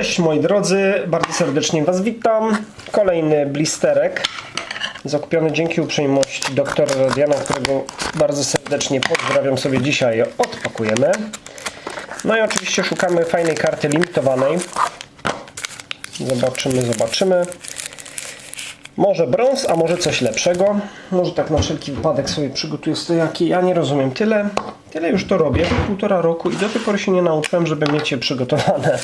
Cześć moi drodzy, bardzo serdecznie Was witam. Kolejny blisterek zakupiony dzięki uprzejmości doktora Radiana, którego bardzo serdecznie pozdrawiam sobie dzisiaj. Odpakujemy. No i oczywiście szukamy fajnej karty limitowanej. Zobaczymy, zobaczymy. Może brąz, a może coś lepszego. Może tak na wszelki wypadek sobie przygotuję stojaki. Ja nie rozumiem tyle. Tyle już to robię. Półtora roku i do tej pory się nie nauczyłem, żeby mieć je przygotowane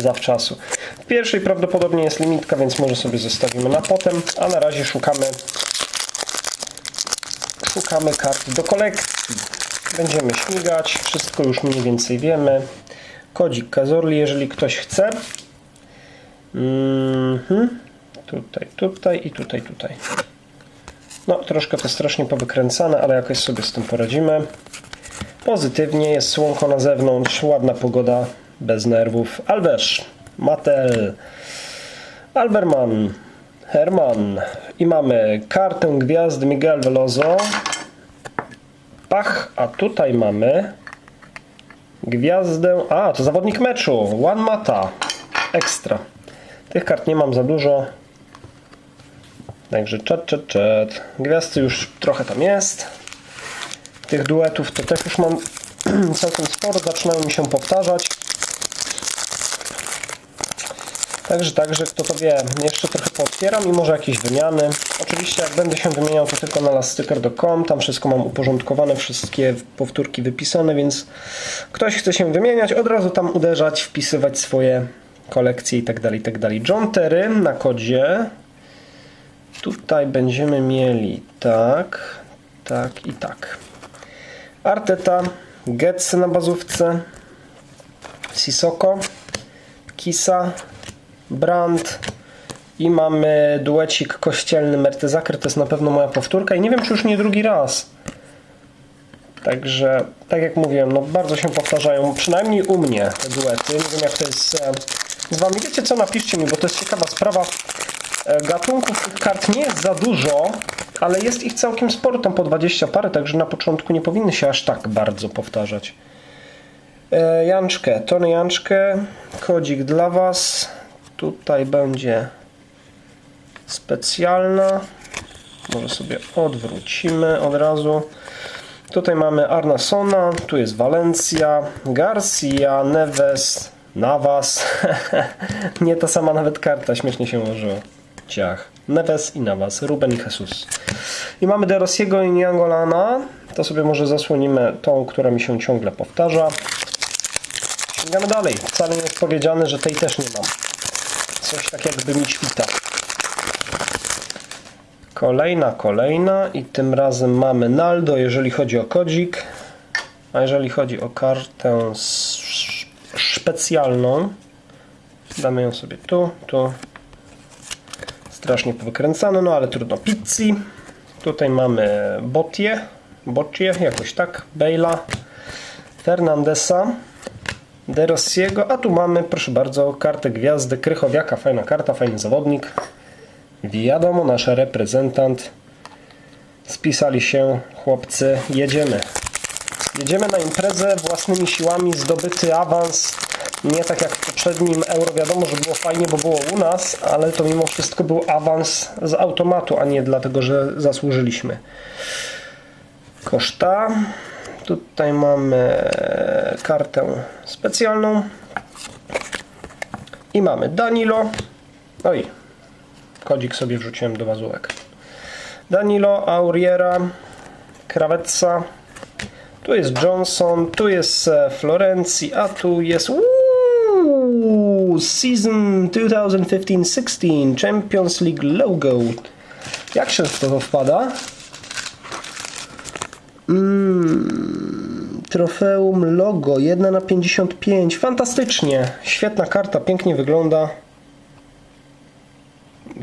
zawczasu. W pierwszej prawdopodobnie jest limitka, więc może sobie zostawimy na potem. A na razie szukamy szukamy kart do kolekcji. Będziemy śmigać. Wszystko już mniej więcej wiemy. Kodzik Kazorli, jeżeli ktoś chce. Mhm. Tutaj, tutaj i tutaj, tutaj. No, troszkę to strasznie powykręcane, ale jakoś sobie z tym poradzimy. Pozytywnie, jest słonko na zewnątrz, ładna pogoda, bez nerwów. Alberz, Mattel, Alberman, Herman i mamy kartę gwiazd Miguel Veloso. Pach, a tutaj mamy gwiazdę, a to zawodnik meczu, One Mata, ekstra. Tych kart nie mam za dużo. Także czat, czat, czat. Gwiazdy już trochę tam jest. Tych duetów to też już mam całkiem sporo. Zaczynają mi się powtarzać. Także, także, kto to wie, jeszcze trochę pootwieram i może jakieś wymiany. Oczywiście jak będę się wymieniał, to tylko na laststicker.com. Tam wszystko mam uporządkowane, wszystkie powtórki wypisane, więc ktoś chce się wymieniać, od razu tam uderzać, wpisywać swoje kolekcje i tak dalej, i tak. John Terry na kodzie. Tutaj będziemy mieli tak, tak i tak. Arteta, Getze na bazówce, Sisoko, Kisa, Brand i mamy duecik kościelny Mertezaker. To jest na pewno moja powtórka i nie wiem, czy już nie drugi raz. Także, tak jak mówiłem, no bardzo się powtarzają, przynajmniej u mnie te duety. Nie wiem, jak to jest e, z Wami. Wiecie co, napiszcie mi, bo to jest ciekawa sprawa. E, Gatunków tych kart nie jest za dużo, ale jest ich całkiem sporo, tam po 20 parę, także na początku nie powinny się aż tak bardzo powtarzać. E, Janczkę, Tony Janczkę, kodzik dla Was. Tutaj będzie specjalna. Może sobie odwrócimy od razu. Tutaj mamy Arnasona, tu jest Valencia, Garcia, Neves, Navas. Nie ta sama nawet karta, śmiesznie się ułożyło. Ciach. Neves i Navas, Ruben i Jesus. I mamy De Rossiego i Niangolana. To sobie może zasłonimy tą, która mi się ciągle powtarza. Sięgamy dalej. Wcale nie jest powiedziane, że tej też nie mam. Coś tak jakby mi świta. Kolejna, kolejna i tym razem mamy Naldo, jeżeli chodzi o kodzik. A jeżeli chodzi o kartę specjalną, damy ją sobie tu, tu. Strasznie powykręcane, no ale trudno. Pizzi. Tutaj mamy Botie, Bocie, jakoś tak, Bejla, Fernandesa, De Rossiego, a tu mamy, proszę bardzo, kartę gwiazdy Krychowiaka, fajna karta, fajny zawodnik. Wiadomo, nasz reprezentant. Spisali się chłopcy, jedziemy. Jedziemy na imprezę własnymi siłami, zdobyty awans. Nie tak jak w poprzednim euro, wiadomo, że było fajnie, bo było u nas, ale to mimo wszystko był awans z automatu, a nie dlatego, że zasłużyliśmy. Koszta. Tutaj mamy kartę specjalną. I mamy Danilo. Oj, kodzik sobie wrzuciłem do wazówek. Danilo, Auriera, Kravetsa. Tu jest Johnson, tu jest e, Florencji, a tu jest uuu, Season 2015-16 Champions League logo. Jak się to wpada? Trofeum logo 1 na 55. Fantastycznie. Świetna karta, pięknie wygląda.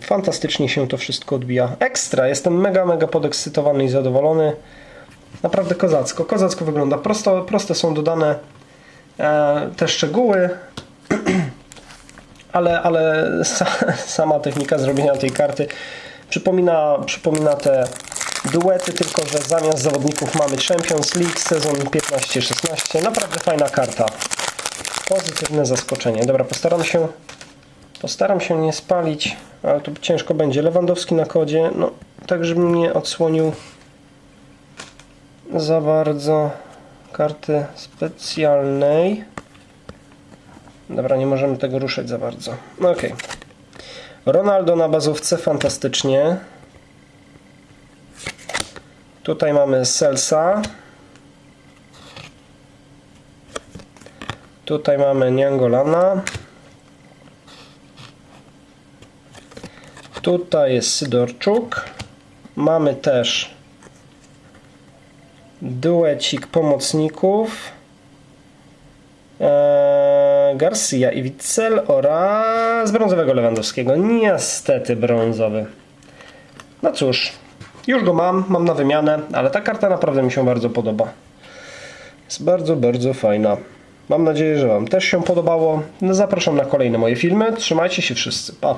Fantastycznie się to wszystko odbija. Ekstra, jestem mega, mega podekscytowany i zadowolony. Naprawdę kozacko. Kozacko wygląda. Prosto, proste są dodane e, te szczegóły, ale, ale sa, sama technika zrobienia tej karty przypomina, przypomina te duety, tylko że zamiast zawodników mamy Champions League sezon 15-16. Naprawdę fajna karta. Pozytywne zaskoczenie. Dobra, postaram się postaram się nie spalić, ale to ciężko będzie. Lewandowski na kodzie, no tak żebym nie odsłonił za bardzo karty specjalnej. Dobra, nie możemy tego ruszać za bardzo. No okej. Ronaldo na bazówce, fantastycznie. Tutaj mamy Selsa. Tutaj mamy Niangolana. Tutaj jest Sydorczuk. Mamy też duecik pomocników. Eee, Garcia i Witzel oraz brązowego Lewandowskiego. Niestety brązowy. No cóż, już go mam, mam na wymianę, ale ta karta naprawdę mi się bardzo podoba. Jest bardzo, bardzo fajna. Mam nadzieję, że Wam też się podobało. No, zapraszam na kolejne moje filmy. Trzymajcie się wszyscy. Pa!